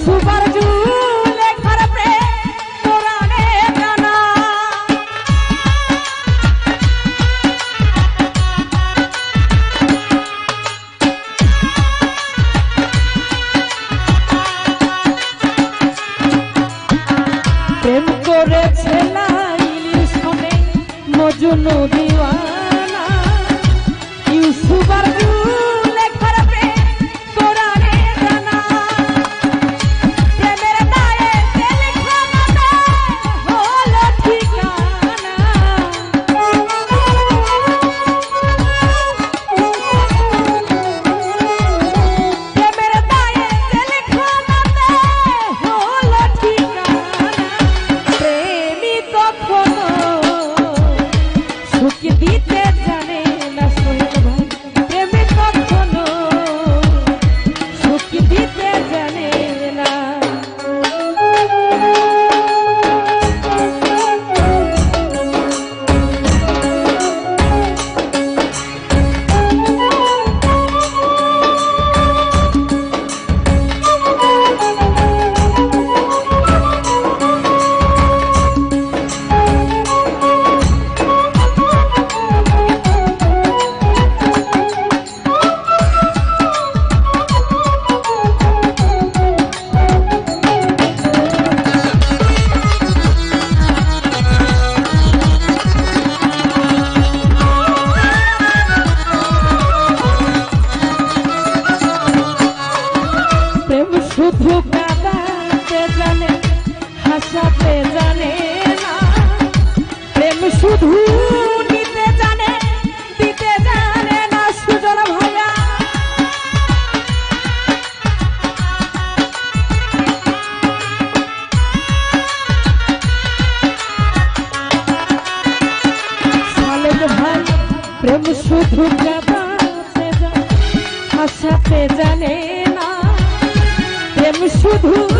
Yusuf beat প্রেম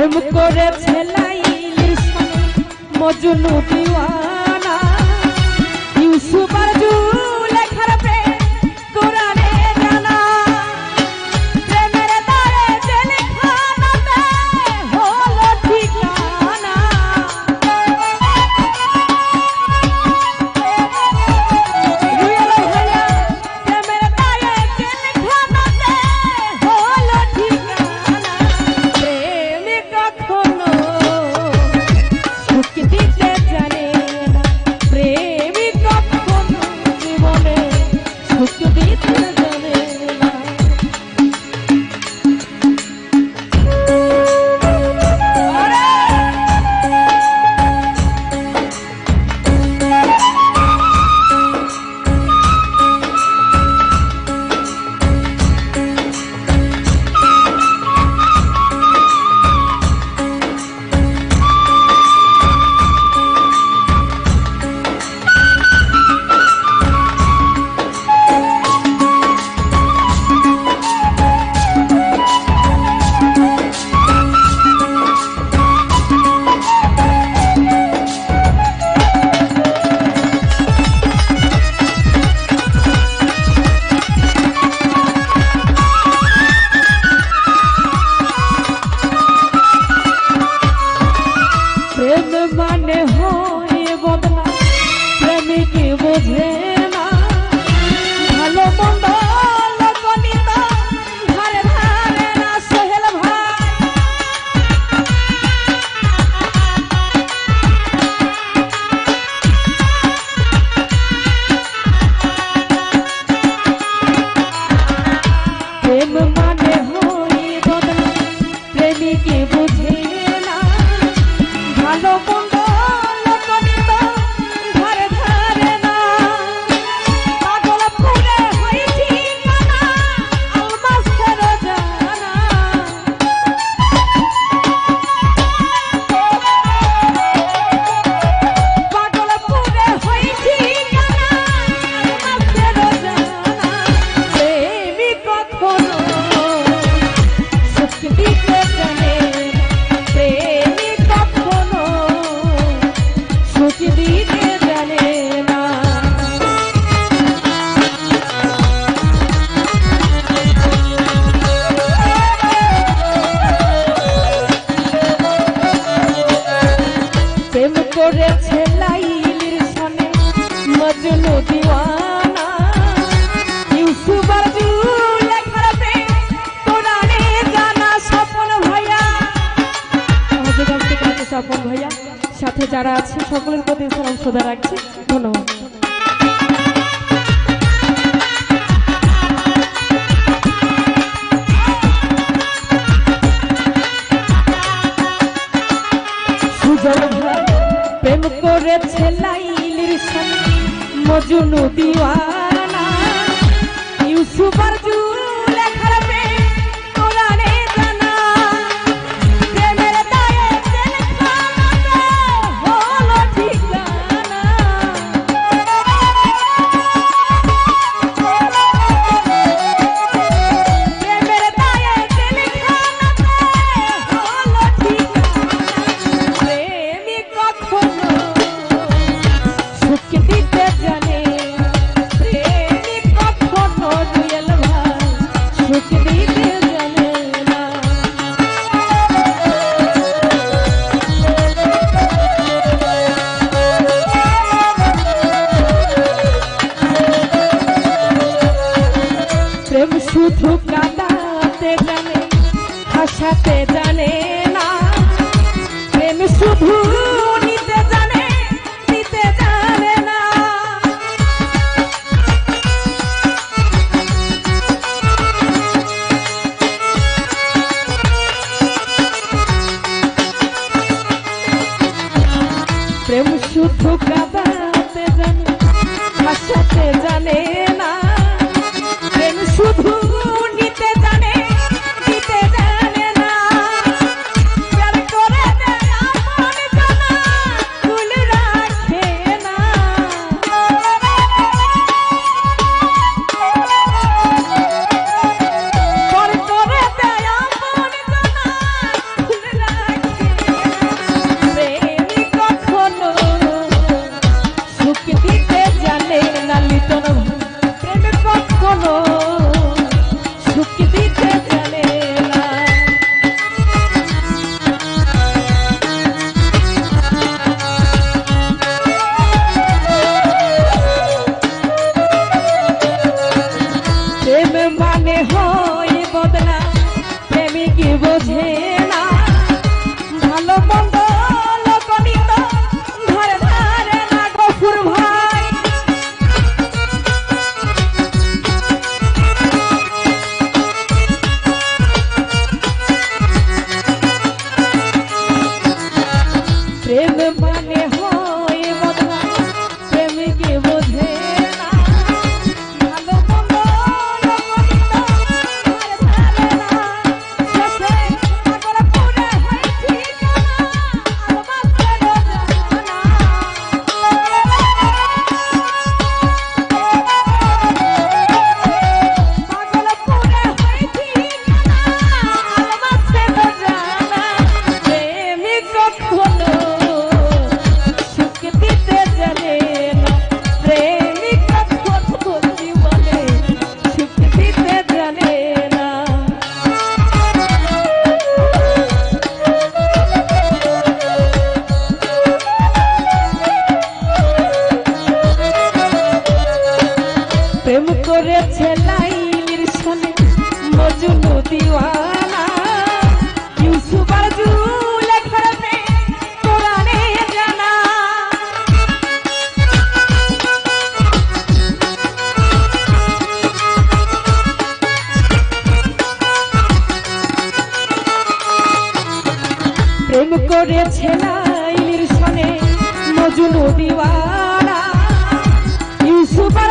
প্রেম করে ছেলাইলি মজনু দিওয়ানা। ইউসুফ আজু করেছে লাইলির সনে মজনু দিওয়ানা। ইউসুফ স্বপন সাথে যারা আছে, সকলের প্রতি সালাম সোদা রাখছি। শুধু কাঁদাতে জানে হাসাতে জানে না। প্রেম শুধু নিতে নিতে না। শুধু জানে না। শুধু বোঝে করেছে নাইলির সনে মজনু দিওয়ারা ইউসুফ আর